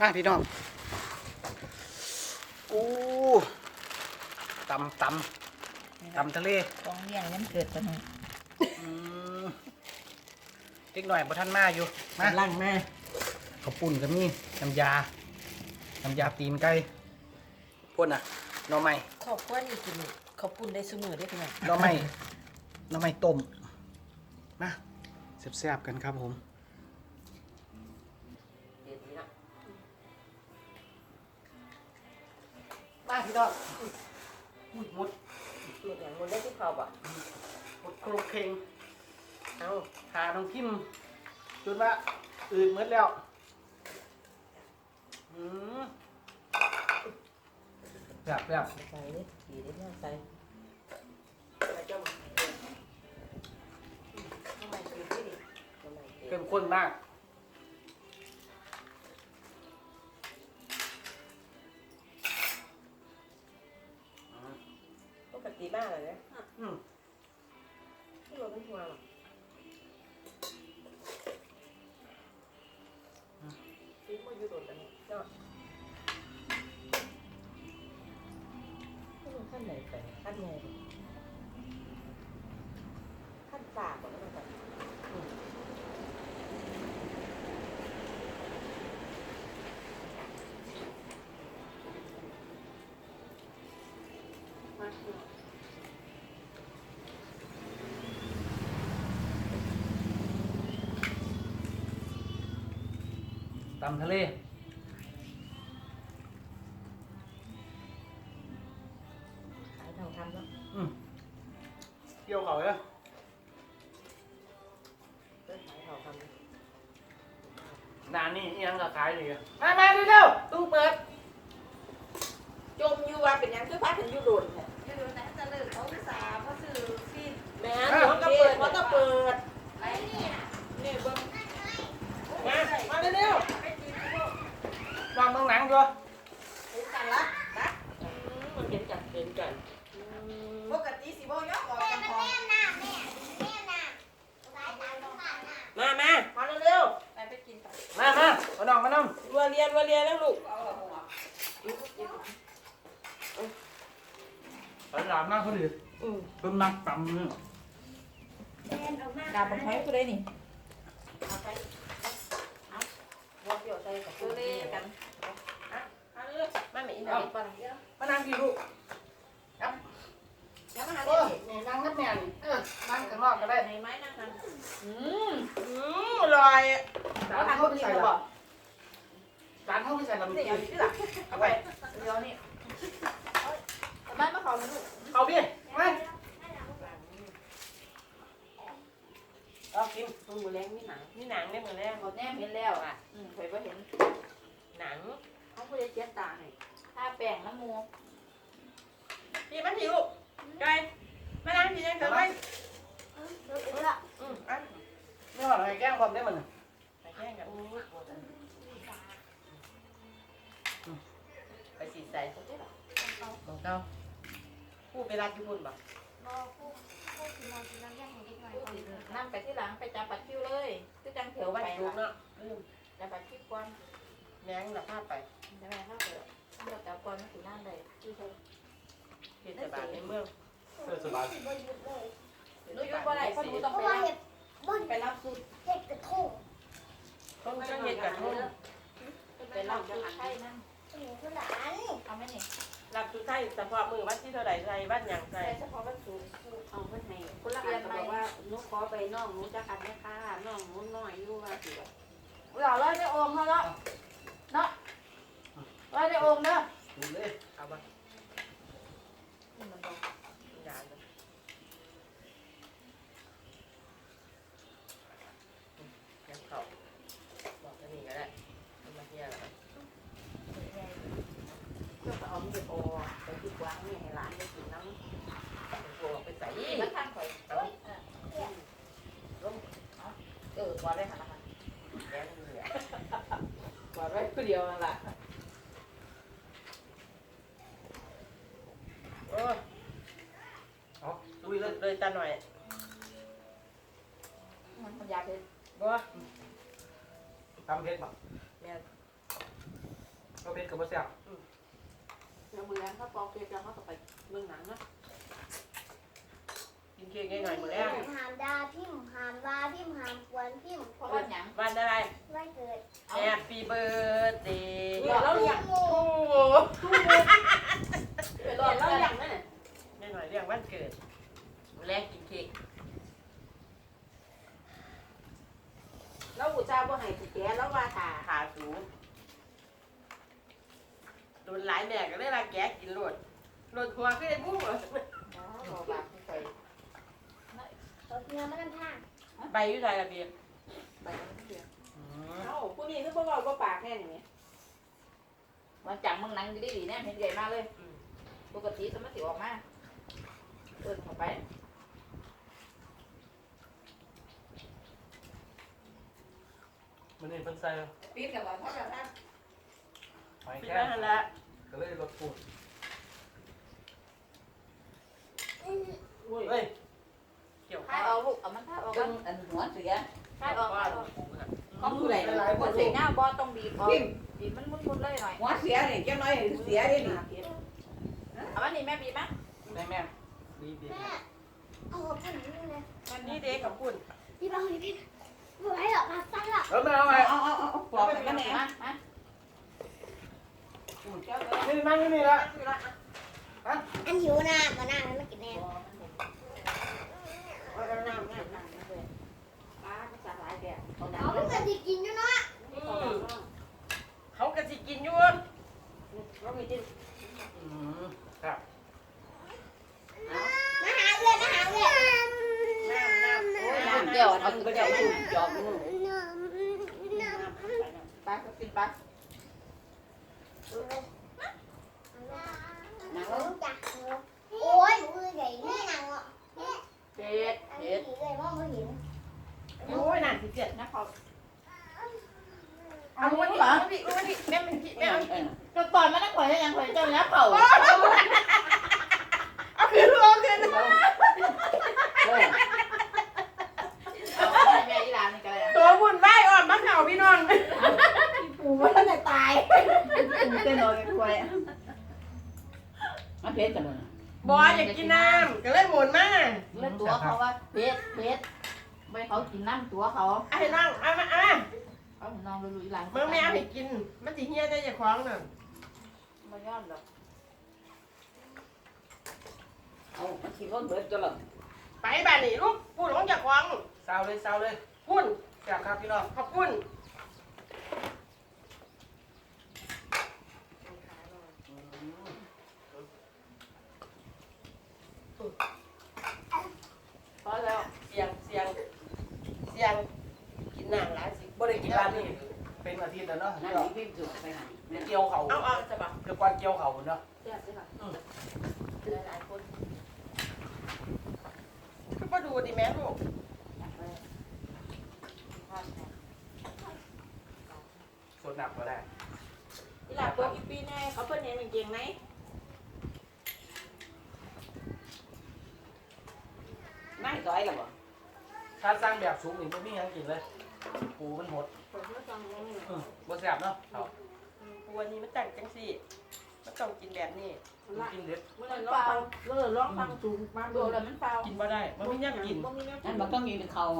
มาพี่น้องอู้ตำตำตำทะเลของเลี้ยงมันเกิดปะหนึ่งอืมเล็กหน่อยบ่ท่านมาอยู่มาล่างมาข้าวปุ้นก็มีน้ำยาน้ำยาตีนไก่พวกน่ะหน่อไม้ขอบคุณนี่กินเขาวปุ่นได้ซุมือได้พี่น้องหน่อไม้หน่อไม้ต้มมาแซ่บๆกันครับผม พี่น้องอุ้ยหมดตัวอย่างมันได้ที่เขาบ่ะหมดโครงเคงเอาหาน้องกิมจนว่าอืดหมดแล้วอืมแบบแบบใส่เลยดีได้ไม่ใส่ไปเจ้าทำไมกินที่นี่ทำไมเกิเข้นมข้นมาก ปกติมากเลยนะอืมที่เราไม่หัวหรอกกินมาอยู่โดนกันนี่เนาะขั้นไหนไปขั้นไหนขั้นฝากก่อนแล้วกัน ตำทะเลขายทองคำเนาะอืมเกี่ยวเขาเลยเริ่มขายทองคำนานนี่ยังกับขายเลยมามาเร็วตู้เปิด จมอยู่ว่าเป็นหยังคือพัดถึงอยู่โดนเนี่ยอยู่ดูนะจะเลิกเขาอุตส่าห์มาซื้อฟีดแม่เขาก็เปิดเขาก็เปิด ไรนี่นะนี่เบิ้งๆมา มาเร็วไปกินพวก ๆวางเมืองหนังด้วยหูกันละนะมันเห็นกันเห็นกันปกติสิบ่ยกออกกันพองมามามาเร็วไปไปกินไปมามามาน้องมาน้องๆรัวเรียนรัวเรียนแล้วลูกเอาละหัวไปหลานมากคนอื่นอืมเพิ่มนักตำเนี่ยดาบบังไฟกูได้นี่ เอาไปวอกเกี่ยวใจกับซื้อเล่กันมาเร็วมาไม่อินเดียป่ะมานั่งกี่ลูกแล้วมาหาเอเด็อกนี่นั่งนับแม่นเออนั่งข้างนอกก็ได้ในไม้นั่งกันอืมอืมอร่อยจานเข้าไปใส่ละจานเข้าไปใส่ละมันนี่กิเอานที่หลังเอาไปเดี๋ยวนี่บ้านมาเขาเลยลูกเอาพี่มาเอากินมึงมือแรงนี่หนังนี่หนังได้มือแรงเขาแนมเห็นแล้วอะอืมเคยบ่เห็นหนังเขาผู้ใดเจ็ดตาให้ถ้าแป้งน้ำมูพี่มันหิวจอยมานั่งพี่ยังเกิดไว้เดี๋ยวเดี๋ยวละอืมอะไม่ว่าอะไรแกล้งความได้มันไปแข่งกันอู้ไปสีใส่ของเก้าผู้ไปรัดญี่ปุ่นบ่ ไปที่หลังไปจับปัดคิ้วเลยคือจังเถีเดี๋ยยววไปวันศุกร์ละเนาะลืมจับปัดคิ้วก่อนแมงน่ะพาไปใช่ไหมถ้าเกิดเราจับก่อนมันสินั่นเลยที่เขาเทศบาลในเมืองเออสบายหนูหยุดบ่ได้เพราะหนูต้องไปรับไปรับสุดต้องจังเฮ็ดกันทุ่งไปรับสุดใช่นั่นเอาไหมนี่ รับสุดท้ายเฉพาะมือวันที่เท่าไหร่ใส่บ้านหยังใส่ใช่เฉพาะวันศุกร์เอาเพิ่นให้คนละอันก็บอกว่าหนูขอไปน้องหนูจะคันแม่ค้าน้องหนูน้อยอยู่ว่าสิว่าเราร้อยในองค์เขาละเนาะร้อยในองค์เนาะดูเลยเอาบ่ยานยังเข้าบอกจะนี่ก็ได้มาเที่ยวแล้ว เจ้าก็เอามีดออกไปที่กวางนี่ให้หลานได้กินน้ำ โอ้ไปใส่ นี่มันทางข่อย เอา เออ ว่าได้ค่ะนะคะแกงเหลือว่าได้คนเดียวนั่นแหละโอ้เอาลุยเลยเลยตาหน่อยมันมันยาเป็นบ่ตำเพชรป่ะแม่นเอาเป็ดกับบ่แซ่บเรามือแล้วเขาปอกเกลือเขาก็ไปเมืองหนังนะ กินเค้กง่ายๆหมดแล้วหามดาพิมพ์หามวาพิมพ์หามควรพิมพ์เพราะว่าหนังวันอะไร ไม่เกิด Happy birthday เนี่ยเราเลี้ยงโอ้โอ้โหเราเราเลี้ยงนั่นน่ะไม่หน่อยเรื่องวันเกิดแรกกินเค้กเราอุตส่าห์บ่ให้กูแกแล้วว่าถ่าขาสูงโดนหลายแม่ก็ได้ละแกะกินรวดรวดหัวขึ้นไอ้บุ้งเหรอ บอกบาปใส่ ตัว เนื้อมันนั่นท่าใบอยุ่ไทยระเบียบใบมันเดียวอืมเอ้าผู้นี้นึกว่าเราก็ปากแน่นี่มันจังมึงหนังดีดีๆแน่เห็นใหญ่มากเลย ปกติสมัติออกมาเอินเข้าไปมันนี่เพิ่นใส่ปีนกับว่าพ่อกับท่านหอยพี่แครบ้างนั่นแหละก็เลยรสปูดอุ้ยเฮ้ย เกี่ยวถ้าข้าวเอาลูกเอามันถ้าเอาดึกันงอันหัวเสือถ้าออกว่าถ้าออกของผู้ใดหลายคนเสียหน้าบอต้องบีบออกบีบมันมุนๆเลยหน่อยหัวเสือนี่จังน้อยเสียได้นี่เอาวันนี้แม่บีบมั้ยแม่แม่ดีดีแม่เอาหัวปุ่นนี่เลยวันนี้เด็กกับคุณพี่บ้าพี่พี่ไม่ไหวหรอกมาสั้นหรอกเออแม่เอาไงเอาเอาเอาเอาปอกกันกันแหน่มามานี่นั่งอยู่นี่ละอันหิวน้ำมาน้ำไม่กินแน่ เอาน้ำน้ำน้ำน้ำเลยป้าก็สาหร่ายแกเอา เอา น้ำ เพื่อนจะกินอยู่เนาะ เขากระสิกินอยุ่ เราไม่กิน อืมครับ มาหาเพื่อนมาหาเพื่อน น้ำน้ำ โอ้ย น้ำ น้ำ เดี เดี ย ยว ว มั มัน น ก็ ก็ จะ จะ อยู่จอบนึง น้ำ ใส่น้ำปลาก็กินปลาหนังจ้ะโอ้ยมือใหญ่นี่หนังอะเผ็ดอันนี้เผ็ดเลยมองไม่เห็นโอ้ยนั่นสิเจ็ดนะเขาเอาวันนี้เอาพี่วันนี้แม่มันพี่แม่เอาก็ตอนมันนักข่อยยังข่อยเจ้าแล้วเผาเอาคืนเอาคืน เอาแม่อีหลานนี่ก็เลย ตัวบุญไหวอ่อนมะเข่าพี่น้อง ปูมันจะตายเต้นเลยข่อย มันเผ็ดกันเลย บอยอยากกินน้ำก็เลยหมุนมาเล่นตัวเขาว่าเผ็ดเผ็ดไม่เขากินน้ำตัวเขาไอ้น้องเอามาอะเขานอนลุยหลังมึงไม่เอาให้กิน มันสิเฮียได้จะคล้องน่ะมาย้อนดอกเอามันสิบ่เบิดตัวละไปบ้านนี่ลูกพูดของจะคล้องเศร้าเลยเศร้าเลยพูดแซ่บครับพี่น้องขอบคุณ อืม พอแล้ว เสียงเสียงเสียงกินน้ำหลายสิ บ่ได้กินร้านนี้เป็นอาทิตย์แล้วเนาะ นั่น เดี๋ยว นี่พิมพ์สุกไปหั่นแม่ เกี่ยวเขา เอา เอาจะบอกเดี๋ยวกว่าเกี่ยวเขาเนาะเสียบเลยค่ะหลายๆคนคือมาดูดิแม่ลูกสดหนักก็ได้ที่หลับตัวอีปีแน่เขาเพิ่นเห็นเก่งไหมไม่ซอยแล้วบ่ถ้าสร้างแบบสูงนี่บ่มีหยังกินเลย ปูมันหด ผมก็ต้องงงอืมบ่แซ่บเนาะเอาก วนนี้มันแต่งจังสิมันต้องกินแบบนี้มันกินเด็ดเมื่อร้องฟังเมื่อร้องฟังสูงมาโดเบื่นอแล้วมันเปล่ากินบ่ได้มันไม่ยากกินบ่มีแนวนั่นบ่ต้องกินข้าว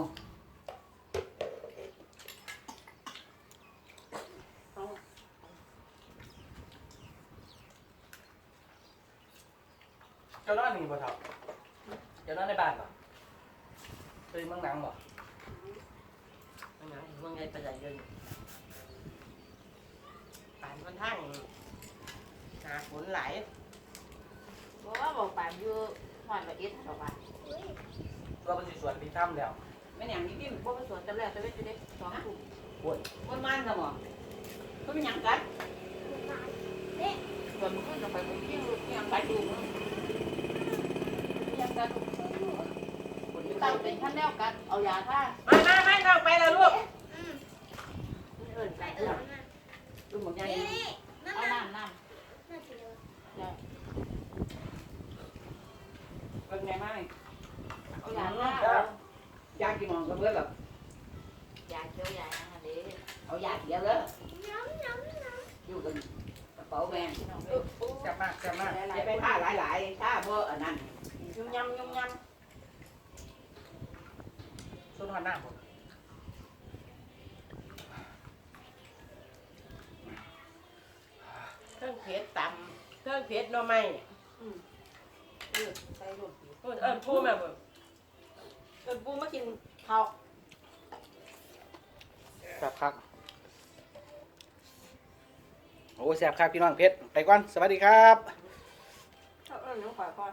เจ้านอนนี่บ่เท่าเจ้านอนในบ้านบ่เคยเมืองหนังบ่มึงไงมึงไงไปใหญ่เกินป่าน มันทั้งหาฝนไหลบอกว่าบอกป่านอยู่หอนละเอียดต่อไปตัวมันสิสวนพี่ถ้ำแล้วแม่นหยังนี่พิมพ์บ่ไปสวนแต่แรกแต่เว้นอยู่เด็กสองถุงมันมันซะบ่เพิ่นหยังกันส่วนมันขึ้นไปมันกิ้งลูกยังไปดูยังกันตั้งเป็นขั้นแนวกันเอายาท่ามามาไม่ต้องไปแล้วลูก เอิ้นกัน ลูกหมดยังนี่นี่น้ำเอาน้ำน้ำน้น่ากินเลยเพิ่นแม่ไม้ำเอายาท่าอยากกินหมองก็เบิดแบบยาเขียวยาอันนี้เอายาเขียวเด้อน้ำน้ำน้ำอยู่กันป๋าแหวนแซ่บมากแซ่บมากอย่าไปท่าหลายๆท่าบ่อันนั้นยุ่มยำยุ่มยสุดหอดหน้าผม เครื่องเพชรตำเครื่องเพชรหน่อไม้ใส่ลูกเออปูแม่บ่เออปูมากินข้าวแซ่บครับโอ้แซ่บครับพี่น้องเพชรไปก่อนสวัสดีครับ เอาเออน้องขอยก่อน